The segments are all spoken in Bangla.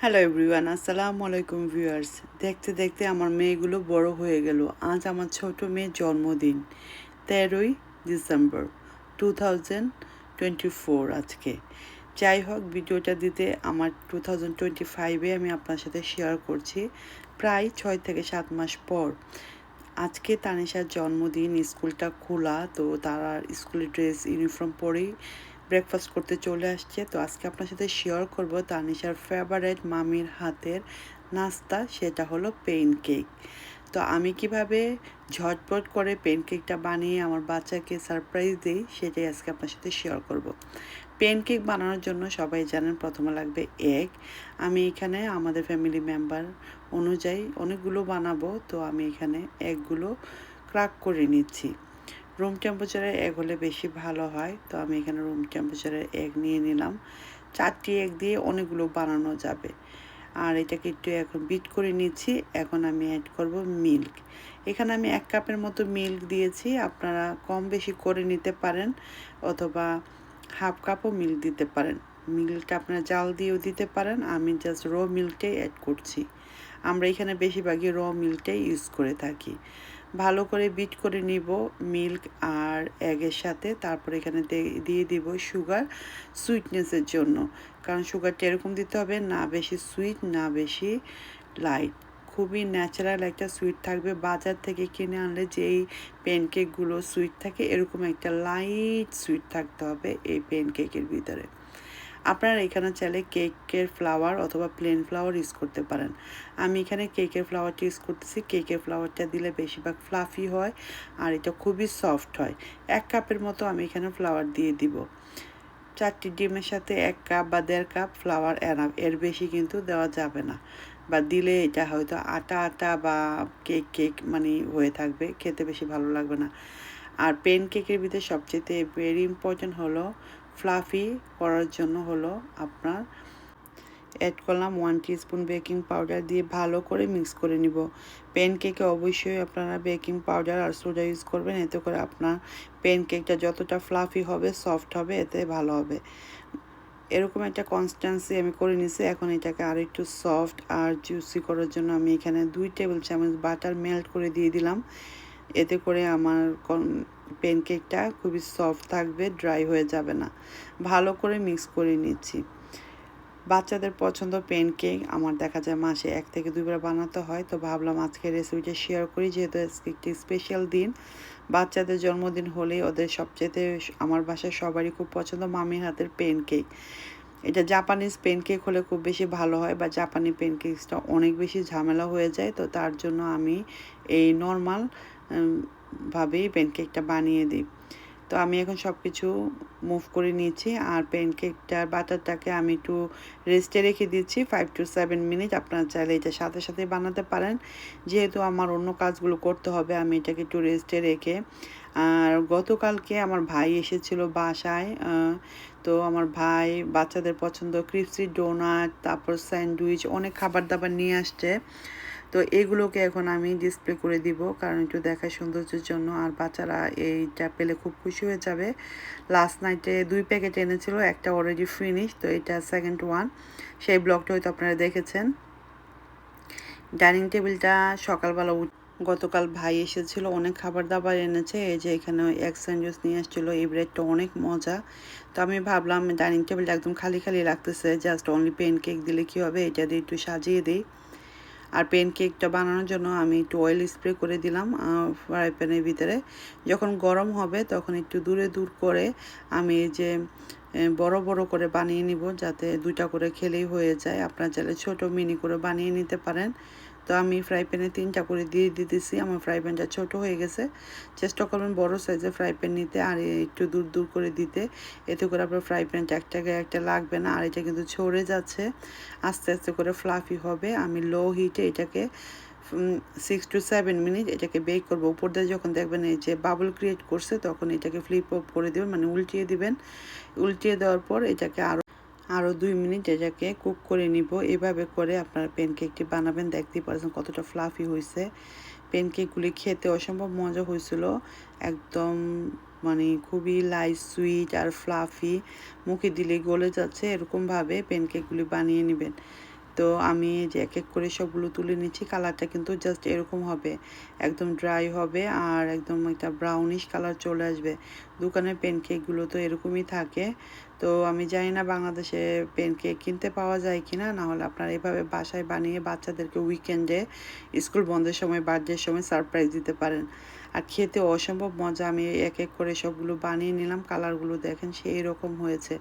হ্যালো এভরিওয়ান আসসালামু আলাইকুম ভিউয়ার্স দেখতে দেখতে আমার মেয়েগুলো বড় হয়ে গেল। আজ আমার ছোট মেয়ের জন্মদিন, তেরোই December two thousand twenty four আজকে। যাই হোক, ভিডিওটা দিতে আমার টু থাউজেন্ড টোয়েন্টি ফাইভে আমি আপনার সাথে শেয়ার করছি প্রায় ছয় থেকে সাত মাস পর। আজকে তানিশার জন্মদিন, স্কুলটা খোলা, তো তারা স্কুলের ড্রেস ইউনিফর্ম পরেই ব্রেকফাস্ট করতে চলে আসছে। তো আজকে আপনার সাথে শেয়ার করব তানিশার ফেভারেট মামির হাতের নাস্তা, সেটা হলো পেন কেক তো আমি কীভাবে ঝটপট করে পেন কেকটা বানিয়ে আমার বাচ্চাকে সারপ্রাইজ দিই, সেটাই আজকে আপনার সাথে শেয়ার করব। পেন কেক বানানোর জন্য সবাই জানেন প্রথমে লাগবে এগ আমি এখানে আমাদের ফ্যামিলি মেম্বার অনুযায়ী অনেকগুলো বানাবো, তো আমি এখানে এগগুলো ক্রাক করে নিচ্ছি। রুম টেম্পারেচারে এগ হলে বেশি ভালো হয়। তো আমি এখানে রুম টেম্পারেচারের এগ নিয়ে নিলাম। চারটি এগ দিয়ে অনেকগুলো বানানো যাবে। আর এটাকে একটু এখন বিট করে নিচ্ছি। এখন আমি অ্যাড করব মিল্ক এখানে আমি এক কাপের মতো মিল্ক দিয়েছি। আপনারা কম বেশি করে নিতে পারেন অথবা হাফ কাপও মিল্ক দিতে পারেন। মিল্কটা আপনারা জাল দিয়েও দিতে পারেন। আমি জাস্ট র মিল্কটাই অ্যাড করছি। আমরা এখানে বেশিরভাগই র মিল্কটাই ইউজ করে থাকি। ভালো করে বিট করে নিব মিল্ক আর এগের সাথে। তারপর এখানে দিয়ে দিব সুগার সুইটনেসের জন্য। কারণ সুগারটা এরকম দিতে হবে, না বেশি সুইট, না বেশি লাইট। খুবই ন্যাচারাল একটা সুইট থাকবে। বাজার থেকে কিনে আনলে যেই প্যানকেকগুলো সুইট থাকে, এরকম একটা লাইট সুইট থাকতে হবে এই প্যানকেকের ভিতরে। আপনারা এখানে চাইলে কেকের ফ্লাওয়ার অথবা প্লেন ফ্লাওয়ার ইউজ করতে পারেন। আমি এখানে কেকের ফ্লাওয়ারটা ইউজ করতেছি। কেকের ফ্লাওয়ারটা দিলে বেশিরভাগ ফ্লাফি হয় আর এটা খুবই সফট হয়। এক কাপের মতো আমি এখানে ফ্লাওয়ার দিয়ে দিব। চারটি ডিমের সাথে এক কাপ বা দেড় কাপ ফ্লাওয়ার এনাফ এর বেশি কিন্তু দেওয়া যাবে না। বা দিলে এটা হয়তো আটা আটা বা কেক কেক মানে হয়ে থাকবে। খেতে বেশি ভালো লাগবে না। আর পেন কেকের ভিতরে সবচেয়ে ভেরি ইম্পর্টেন্ট হলো ফ্লাফি করার জন্য হলো আপনার অ্যাড করলাম ওয়ান স্পুন বেকিং পাউডার দিয়ে ভালো করে মিক্স করে নিব। প্যান কেকে অবশ্যই আপনারা বেকিং পাউডার আর সোডা ইউজ করবেন, এতে করে আপনার প্যান কেকটা যতটা ফ্লাফি হবে সফট হবে, এতে ভালো হবে। এরকম একটা কনস্ট্যান্সি আমি করে নিছি, এখন এটাকে আর একটু সফট আর জুসি করার জন্য আমি এখানে দুই টেবিল চামচ বাটার মেল্ট করে দিয়ে দিলাম। এতে করে আমার প্যানকেকটা খুবই সফট থাকবে ড্রাই হয়ে যাবে না। ভালো করে মিক্স করে নিচ্ছি। বাচ্চাদের পছন্দ প্যানকেক আমার দেখা যায় মাসে এক থেকে দুইবার বানাতে হয়, তো ভাবলাম আজকে রেসিপিটা শেয়ার করি, যেহেতু আজকে একটি স্পেশাল দিন। বাচ্চাদের জন্মদিন হলেই ওদের সবচেয়ে আমার বাসায় সবারই খুব পছন্দ মামির হাতের প্যানকেক এটা জাপানিজ প্যানকেক হলে খুব বেশি ভালো হয়, বা জাপানি প্যানকেকসটা অনেক বেশি ঝামেলা হয়ে যায়, তো তার জন্য আমি এই নর্মাল ভাবেই প্যানকেকটা বানিয়ে দিই। তো আমি এখন সব কিছু মুভ করে নিয়েছি আর প্যানকেকটার বাটারটাকে আমি একটু রেস্টে রেখে দিচ্ছি ফাইভ টু সেভেন মিনিট আপনারা চাইলে এটা সাথে সাথে বানাতে পারেন। যেহেতু আমার অন্য কাজগুলো করতে হবে, আমি এটাকে একটু রেস্টে রেখে। আর গতকালকে আমার ভাই এসেছিল বাসায় তো আমার ভাই বাচ্চাদের পছন্দ ক্রিপসি ডোনাট তারপর স্যান্ডউইচ অনেক খাবার দাবার নিয়ে আসছে। তো এগুলোকে এখন আমি ডিসপ্লে করে দিব, কারণ একটু দেখার সৌন্দর্যের জন্য। আর বাচ্চারা এইটা পেলে খুব খুশি হয়ে যাবে। লাস্ট নাইটে দুই প্যাকেট এনেছিল, একটা অলরেডি ফিনিশ তো এটা সেকেন্ড ওয়ান সেই ব্লগটা হয়তো আপনারা দেখেছেন। ডাইনিং টেবিলটা সকালবেলা উঠ গতকাল ভাই এসেছিল, অনেক খাবার দাবার এনেছে। এই যে এখানে এক স্যান্ডউইচ নিয়ে আসছিল, এই ব্রেডটা অনেক মজা। তো আমি ভাবলাম ডাইনিং টেবিলটা একদম খালি খালি লাগতেছে জাস্ট অনলি পেন কেক দিলে কী হবে? এটা দিয়ে একটু সাজিয়ে দিই। আর পেন কেকটা বানানোর জন্য আমি একটু অয়েল স্প্রে করে দিলাম ফ্রাই প্যানের ভিতরে। যখন গরম হবে তখন একটু দূরে দূর করে আমি এই যে বড় বড় করে বানিয়ে নিব, যাতে দুইটা করে খেলেই হয়ে যায়। আপনার চাইলে ছোট মিনি করে বানিয়ে নিতে পারেন। তো আমি ফ্রাই প্যানে তিনটা করে দিয়ে দিতেছি। আমার ফ্রাই প্যানটা ছোট হয়ে গেছে। চেষ্টা করবেন বড় সাইজের ফ্রাই প্যান নিতে আর একটু দূর দূর করে দিতে। এতে করে আপনার ফ্রাই প্যানটা একটা একটা লাগবে না। আর এটা কিন্তু ছড়ে যাচ্ছে। আস্তে আস্তে করে ফ্লাফি হবে। আমি লো হিটে এটাকে সিক্স টু সেভেন মিনিট এটাকে বেক করব। উপর দিয়ে যখন দেখবেন এই যে বাবল ক্রিয়েট করছে, তখন এটাকে ফ্লিপ অফ করে দেবেন। মানে উল্টিয়ে দিবেন। উল্টিয়ে দেওয়ার পর এটাকে আরও আরও দুই মিনিট এটাকে কুক করে নিব। এভাবে করে আপনারা প্যানকেকটি বানাবেন। দেখতেই পারছেন কতটা ফ্লাফি হয়েছে প্যানকেকগুলি খেতে অসম্ভব মজা হয়েছিল একদম মানে খুবই লাইট সুইট আর ফ্লাফি মুখে দিলে গলে যাচ্ছে। এরকমভাবে প্যানকেকগুলি বানিয়ে নেবেন। তো আমি যে এক এক করে সবগুলো তুলে নিচ্ছি, কালারটা কিন্তু জাস্ট এরকম হবে। একদম ড্রাই হবে আর একদম একটা ব্রাউনিশ কালার চলে আসবে। দোকানের প্যানকেকগুলো তো এরকমই থাকে। তো আমি জানি না বাংলাদেশে প্যানকেক কিনতে পাওয়া যায় কি না নাহলে আপনারা এভাবে বাসায় বানিয়ে বাচ্চাদেরকে উইকেন্ডে স্কুল বন্ধের সময় বার্থডের সময় সারপ্রাইজ দিতে পারেন। আর খেতে অসম্ভব মজা, আমি এক এক করে সবগুলো বানিয়ে নিলাম কালারগুলো দেখেন সেই রকম হয়েছে।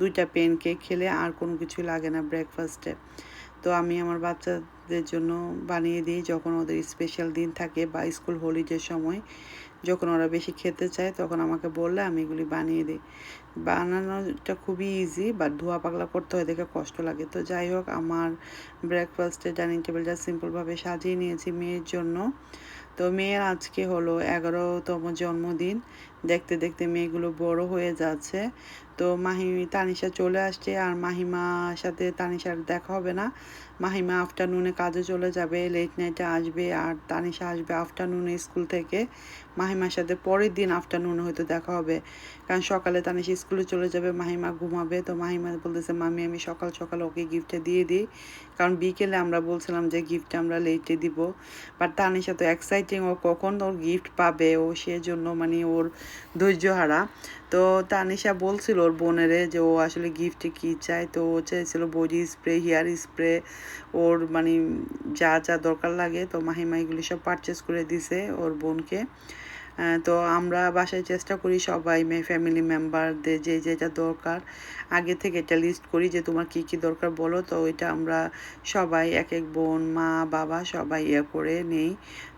দুইটা প্যানকেক খেলে আর কোনো কিছু লাগে না ব্রেকফাস্টে তো আমি আমার বাচ্চাদের জন্য বানিয়ে দিই যখন ওদের স্পেশাল দিন থাকে বা স্কুল হলিডের সময়। যখন ওরা বেশি খেতে চায় তখন আমাকে বললে আমি এগুলি বানিয়ে দিই। বানানোটা খুবই ইজি বাট ধোয়া পাগলা করতে হয় দেখে কষ্ট লাগে। তো যাই হোক, আমার ব্রেকফাস্টের ডাইনিং টেবিলটা সিম্পলভাবে সাজিয়ে নিয়েছি মেয়ের জন্য। তো মেয়ের আজকে হলো এগারোতম জন্মদিন। দেখতে দেখতে মেয়েগুলো বড় হয়ে যাচ্ছে। তো মাহি, তানিশা চলে আসছে আর মাহিমার সাথে তানিশার দেখা হবে না। মাহিমা আফটারনুনে কাজে চলে যাবে লেট নাইটে আসবে আর তানিশা আসবে আফটারনুনে স্কুল থেকে। মাহিমার সাথে পরের দিন আফটারনুনে হয়তো দেখা হবে। কারণ সকালে তানিশা স্কুলে চলে যাবে, মাহিমা ঘুমাবে। তো মাহিমা বলতেছে, মামি, আমি সকাল সকাল ওকে গিফটটা দিয়ে দিই। কারণ বিকেলে আমরা বলছিলাম যে গিফটটা আমরা লেটে দিব। বাট তানিশা তো এক্সাইটিং ও কখন ওর গিফট পাবে? ও সেজন্য মানে ওর ধৈর্যহারা তো তানিশা বলছিল ওর বোনেরে যে ও আসলে গিফটে কী চায়, তো ও চাইছিল বডি স্প্রে হেয়ার স্প্রে ওর মানে যা যা দরকার লাগে, তো মাহিমা এগুলি সব পারচেস করে দিছে ওর বোনকে। তো আমরা বাসায় চেষ্টা করি সবাই মেয়ে ফ্যামিলি মেম্বারদের যে যেটা দরকার। আগে থেকে এটা লিস্ট করি যে তোমার কি কি দরকার বলো। তো ওইটা আমরা সবাই, এক এক বোন, মা, বাবা সবাই ইয়ে করে নেই।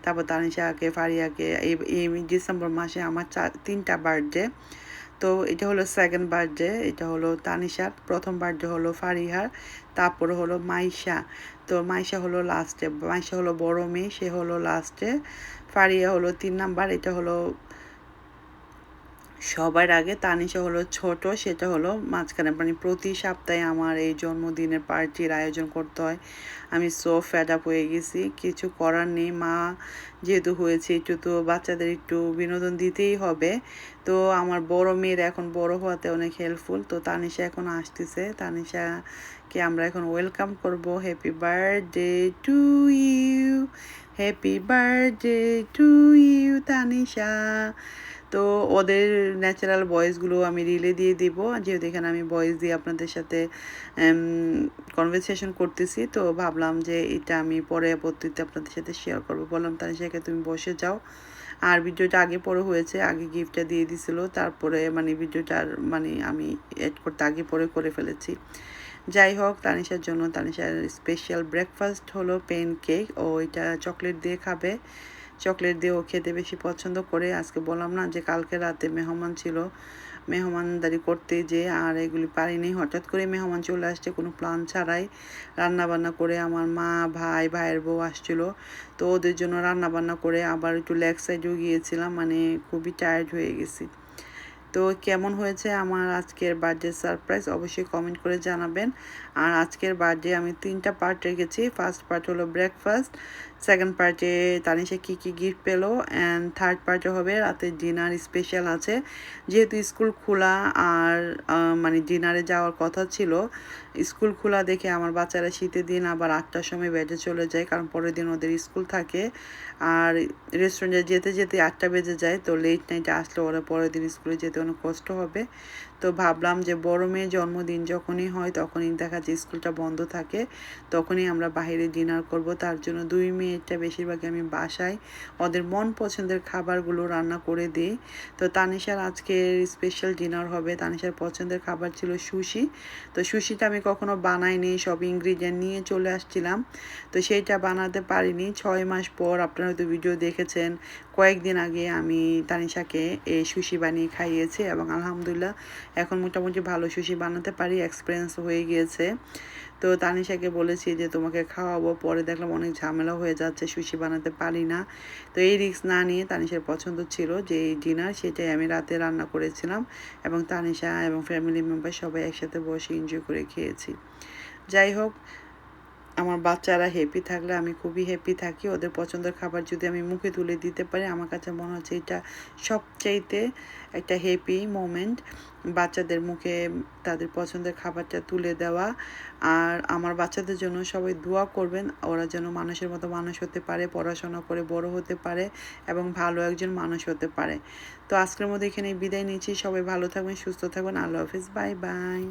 তারপর তানিশাকে ফারিয়াকে, এই এই ডিসেম্বর মাসে আমার চার তিনটা বার্থডে তো এটা হলো সেকেন্ড বার্থডে এটা হলো তানিশার। প্রথম বার্থডে হলো ফারিহার, তারপরে হলো মাইশা। তো মাইশা হলো লাস্টে মাইশা হলো বড় মেয়ে, সে হলো লাস্টে ফারিয়া হলো তিন নাম্বার এটা হলো সবার আগে তানিশা হলো ছোট, সেটা হলো মাঝখানে মানে প্রতি সপ্তাহে আমার এই জন্মদিনের পার্টির আয়োজন করতে হয়। আমি সো ফ্যাড আপ হয়ে গেছি, কিছু করার নেই। মা যেহেতু হয়েছে, একটু তো বাচ্চাদের একটু বিনোদন দিতেই হবে। তো আমার বড় মেয়ের এখন বড় হওয়াতে অনেক হেল্পফুল তো তানিশা এখন আসতেছে। তানিশাকে আমরা এখন ওয়েলকাম করব। Happy birthday to you happy birthday to you Tanisha. তো ওদের ন্যাচারাল ভয়েসগুলো আমি রিলে দিয়ে দিব। যেহেতু এখানে আমি ভয়েস দিয়ে আপনাদের সাথে কনভারসেশন করতেছি, তো ভাবলাম যে এটা আমি পরে পরবর্তীতে আপনাদের সাথে শেয়ার করব। বললাম তানিশাকে তুমি বসে যাও। আর ভিডিওটা আগে পরে হয়েছে, আগে গিফটটা দিয়ে দিছিল। তারপরে মানে ভিডিওটার মানে আমি এড করতে আগে পরে করে ফেলেছি। যাই হোক, তানিশার জন্য, তানিশার স্পেশাল ব্রেকফাস্ট হলো পেন কেক ও এটা চকলেট দিয়ে খাবে। চকলেট দিয়ে ও খেতে বেশি পছন্দ করে। আজকে বললাম না যে, কালকে রাতে মেহমান ছিল। মেহমানদারি করতে যে আর এগুলি পারিনি। হঠাৎ করে মেহমান চলে আসছে, কোনো প্ল্যান ছাড়াই রান্নাবান্না করে। আমার মা, ভাই, ভাইয়ের বউ আসছিল। তো ওদের জন্য রান্নাবান্না করে আবার একটু লেগ সাইডেও গিয়েছিলাম মানে খুবই টায়ার্ড হয়ে গেছি। তো কেমন হয়েছে আমার আজকের বার্থডে সারপ্রাইজ অবশ্যই কমেন্ট করে জানাবেন। আর আজকের বার্থডে আমি তিনটা পার্ট রেখেছি। ফার্স্ট পার্ট হলো ব্রেকফাস্ট সেকেন্ড পার্টে তানিশা কী কী গিফট পেল অ্যান্ড থার্ড পার্টে হবে রাতে ডিনার স্পেশাল আছে। যেহেতু স্কুল খোলা আর মানে ডিনারে যাওয়ার কথা ছিল স্কুল খোলা দেখে আমার বাচ্চারা শীতের দিন আবার আটটার সময় বেডে চলে যায়, কারণ পরের দিন ওদের স্কুল থাকে। আর রেস্টুরেন্টে যেতে যেতে আটটা বেজে যায়, তো লেট নাইটে আসলে ওরা পরের দিন স্কুলে যেতে অনেক কষ্ট হবে। তো ভাবলাম যে বড় মেয়ের জন্মদিন যখনই হয় তখনই দেখা যায় স্কুলটা বন্ধ থাকে। তখনই আমরা বাইরে ডিনার করব। তার জন্য দুই মেয়েটা বেশিরভাগই আমি বাসায়। ওদের মন পছন্দের খাবারগুলো রান্না করে দিই। তো তানিশার আজকে স্পেশাল ডিনার হবে। তানিশার পছন্দের খাবার ছিল সুশি। তো সুশিটা আমি কখনো বানাইনি, সব ইনগ্রিডিয়েন্ট নিয়ে চলে আসছিলাম। তো সেইটা বানাতে পারিনি। ছয় মাস পর আপনারা হয়তো ভিডিও দেখেছেন। কয়েকদিন আগে আমি তানিশাকে এই সুশি বানিয়ে খাইয়েছি। এবং আলহামদুলিল্লাহ এখন মোটামুটি ভালো সুশি বানাতে পারি এক্সপিরিয়েন্স হয়ে গিয়েছে। তো তানিশাকে বলেছি যে, তোমাকে খাওয়াবো। পরে দেখলাম অনেক ঝামেলা হয়ে যাচ্ছে, সুশি বানাতে পারি না। তো এই রিস্ক না নিয়ে তানিশার পছন্দ ছিল যে, এই ডিনার সেটাই আমি রাতে রান্না করেছিলাম এবং তানিশা এবং ফ্যামিলি মেম্বার সবাই একসাথে বসে এনজয় করে খেয়েছি। যাই হোক আমার বাচ্চারা হ্যাপি থাকলে আমি খুবই হ্যাপি থাকি। ওদের পছন্দের খাবার যদি আমি মুখে তুলে দিতে পারি, আমার কাছে মনে হচ্ছে এটা সবচাইতে একটা হ্যাপি মোমেন্ট বাচ্চাদের মুখে তাদের পছন্দের খাবারটা তুলে দেওয়া। আর আমার বাচ্চাদের জন্য সবাই দোয়া করবেন, ওরা যেন মানুষের মতো মানুষ হতে পারে, পড়াশোনা করে বড় হতে পারে এবং ভালো একজন মানুষ হতে পারে। তো আজকের মধ্যে এখানে বিদায় নিচ্ছি। সবাই ভালো থাকবেন, সুস্থ থাকবেন। আল্লাহ হাফিজ। Bye bye.